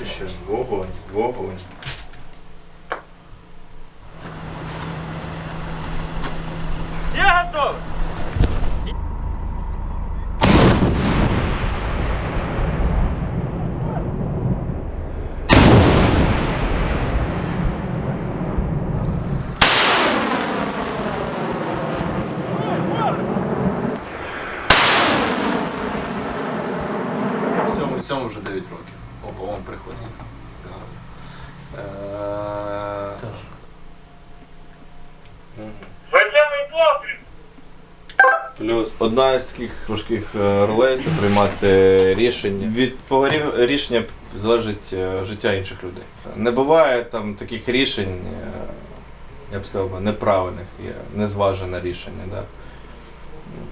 веселий, я Плюс одна з таких важких е, ролей це приймати рішення. Від поварів рішення залежить е, життя інших людей. Не буває там таких рішень, е, я б сказав, неправильних, незважене рішення. Да?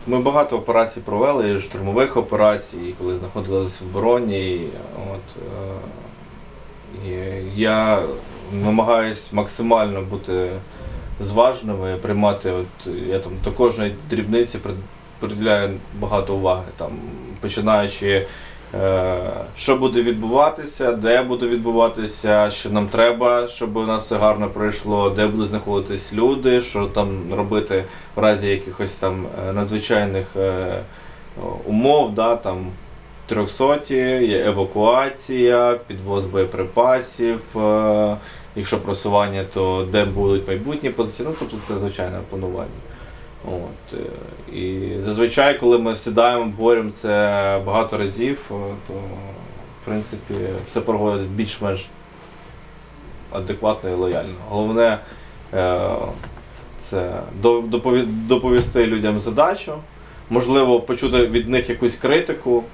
Ми багато операцій провели, штурмових операцій, коли знаходилися в обороні. От, е, і я намагаюсь максимально бути зважними, приймати. От, я там до кожної дрібниці прид- приділяю багато уваги, там, починаючи. Е, що буде відбуватися, де буде відбуватися, що нам треба, щоб у нас все гарно пройшло, де будуть знаходитись люди, що там робити в разі якихось там е, надзвичайних е, умов, да, там трьохсоті, евакуація, підвоз боєприпасів, якщо просування, то де будуть майбутні позиції, ну тобто це звичайне планування. От, е, і зазвичай, коли ми сідаємо, обговорюємо це багато разів, е, то в принципі все проходить більш-менш адекватно і лояльно. Головне е, це доповісти людям задачу, можливо, почути від них якусь критику.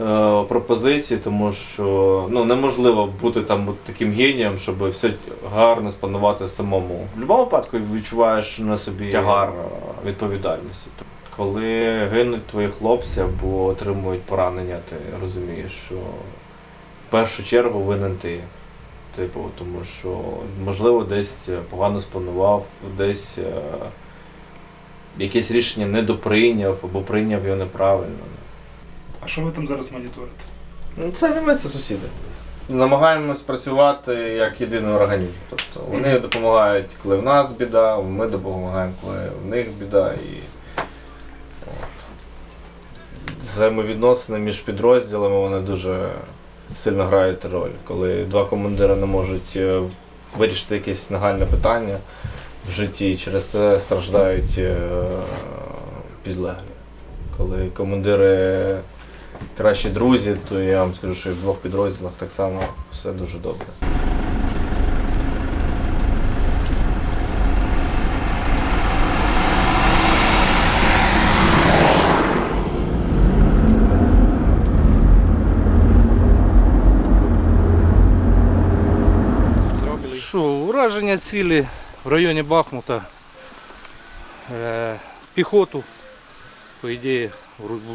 Е, Пропозиції, тому що ну, неможливо бути там от таким генієм, щоб все гарно спланувати самому. В будь-якому випадку відчуваєш на собі тягар е, відповідальності. Коли гинуть твої хлопці або отримують поранення, ти розумієш, що в першу чергу винен ти. Типу, тому що можливо десь погано спланував, десь е, якесь рішення не доприйняв або прийняв його неправильно. А що ви там зараз моніторите? Ну, це не ми, це сусіди. Намагаємось працювати як єдиний організм. Тобто вони допомагають, коли в нас біда, ми допомагаємо, коли в них біда. І от. взаємовідносини між підрозділами вони дуже сильно грають роль. Коли два командири не можуть е, вирішити якесь нагальне питання в житті, і через це страждають е, підлеглі. Коли командири кращі друзі, то я вам скажу, що і в двох підрозділах так само все дуже добре. Що, ураження цілі в районі Бахмута. Е, піхоту, по ідеї,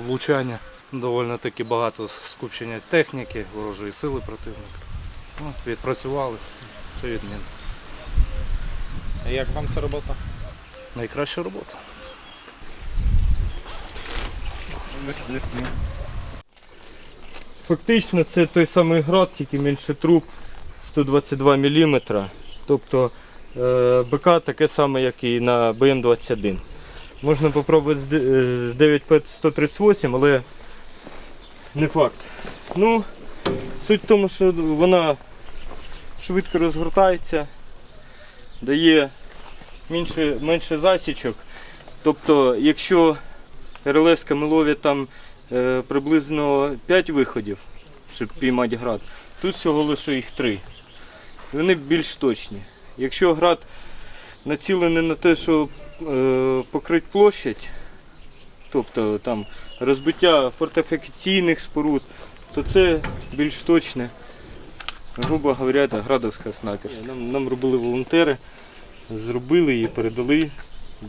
влучання. Довольно таки багато скупчення техніки, ворожої сили противника. Ну, відпрацювали. Це відмінно. А як вам ця робота? Найкраща робота. Фактично це той самий град, тільки менше труб 122 мм. Тобто е, БК таке саме, як і на БМ-21. Можна спробувати з е, з 9П138, але не факт. Ну, суть в тому, що вона швидко розгортається, дає менше, менше засічок. Тобто, якщо РЛС ловить там е, приблизно 5 виходів, щоб піймати град, тут всього лише їх 3. Вони більш точні. Якщо град націлений на те, щоб е, покрити площадь, тобто там розбиття фортифікаційних споруд, то це більш точне. Грубо говоря, це градовська снайперська. Нам, нам робили волонтери, зробили і передали.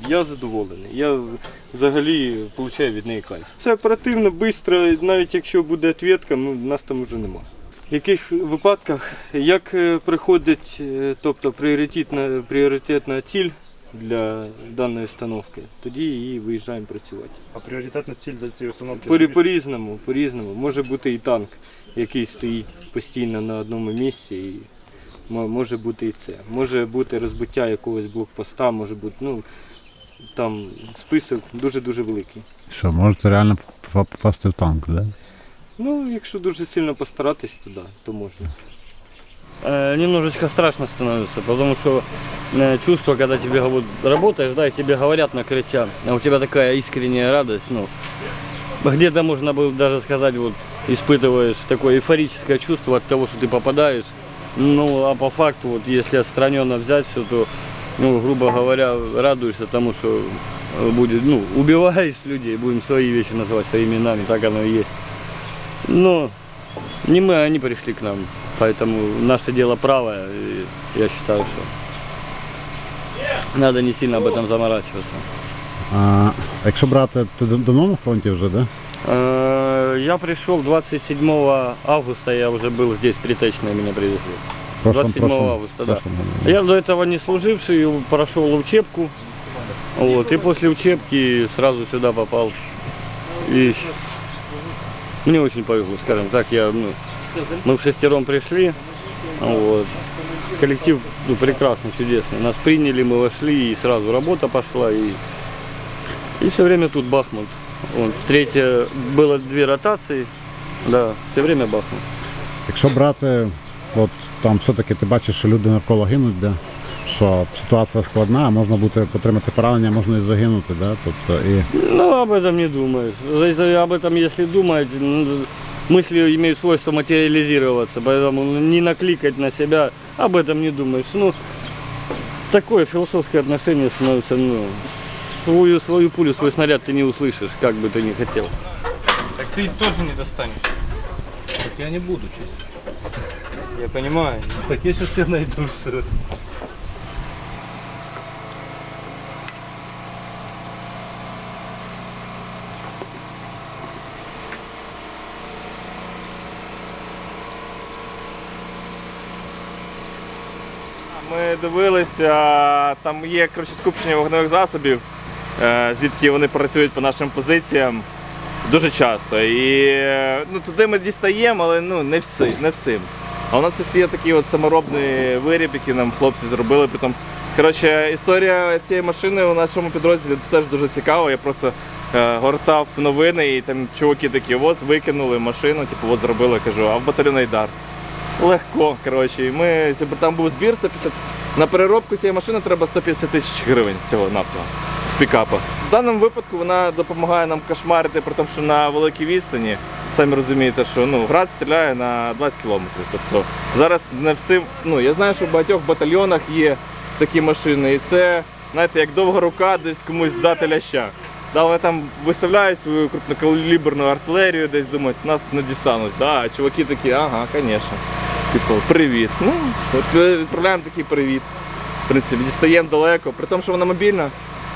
Я задоволений. Я взагалі отримую від неї кайф. Це оперативно, швидко, навіть якщо буде відповідка, ну, нас там вже немає. В яких випадках, як е, приходить, е, тобто пріоритетна, пріоритетна ціль для даної установки. Тоді і виїжджаємо працювати. А пріоритетна ціль для цієї установки? По- По-різному, по-різному. Може бути і танк, який стоїть постійно на одному місці. І мо- може бути і це. Може бути розбиття якогось блокпоста, може бути, ну там список дуже-дуже великий. Що, можете реально поп- попасти в танк, да? Ну, якщо дуже сильно постаратись, то да, то можна. Э, немножечко страшно становится, потому что э, чувство, когда тебе вот работаешь, да, и тебе говорят накрытие, а у тебя такая искренняя радость, ну, где-то можно было даже сказать, вот, испытываешь такое эйфорическое чувство от того, что ты попадаешь, ну, а по факту, вот, если отстраненно взять все, то, ну, грубо говоря, радуешься тому, что э, будет, ну, убиваешь людей, будем свои вещи называть своими именами, так оно и есть. Но не мы, а они пришли к нам. Поэтому наше дело правое. И я считаю, что надо не сильно об этом заморачиваться. А, якщо брати, ти дав- давно на фронті вже, да? Э, Я пришел 27 августа, я уже был здесь, притечные меня привезли. В прошлом- 27 прошлом- августа, да. прошлом году. Я до этого не служивший, прошел учебку. Вот, и после учебки сразу сюда попал. И щ- мне очень повезло, скажем так. Я, ну, мы в шестером пришли. Вот. Коллектив ну, прекрасный, чудесный. Нас приняли, мы вошли, и сразу работа пошла. И, и все время тут Бахмут. Вот. Третья, было две ротации. Да, все время Бахмут. Якщо брати, от там все-таки ти бачиш, що люди навколо гинуть, да? що ситуація складна, а можна бути отримати поранення, можна і загинути, да? тобто і Ну, об этом не думаешь. За- за- Об этом, если думать, ну, мысли имеют свойство материализироваться, поэтому не накликать на себя, об этом не думаешь. Ну, такое философское отношение становится, ну, свою, свою пулю, свой снаряд ты не услышишь, как бы ты ни хотел. Так ты тоже не достанешь. Так я не буду чисто. Я понимаю. Так я сейчас тебя найду все. Ми дивилися, там є коротше, скупчення вогневих засобів, е, звідки вони працюють по нашим позиціям дуже часто. І е, ну, туди ми дістаємо, але ну, не, всі, не всім. А у нас є такий от саморобний виріб, який нам хлопці зробили. Притом, коротше, історія цієї машини у нашому підрозділі теж дуже цікава. Я просто е, гортав новини і там чуваки такі, от викинули машину, типу, от зробили, кажу, а в батальйон Айдар. Легко, коротше. Ми там був збір 150. На переробку цієї машини треба 150 тисяч гривень всього навсього з пікапа. В даному випадку вона допомагає нам кошмарити, при тому, що на великій відстані. Самі розумієте, що ну, град стріляє на 20 кілометрів. Тобто зараз не всім. Ну я знаю, що в багатьох батальйонах є такі машини, і це, знаєте, як довга рука десь комусь дати ляща. Да, вони там виставляють свою крупнокаліберну артилерію, десь думають, нас не дістануть. Да, а чуваки такі, ага, звісно. Типу, привіт. Ну, от відправляємо такий привіт. В принципі, дістаємо далеко, при тому, що вона мобільна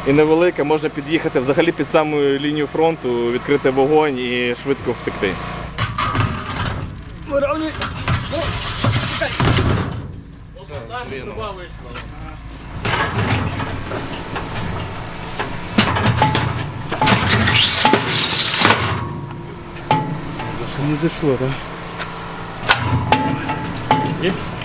і невелика, можна під'їхати взагалі під саму лінію фронту, відкрити вогонь і швидко втекти. Не зашло, да? if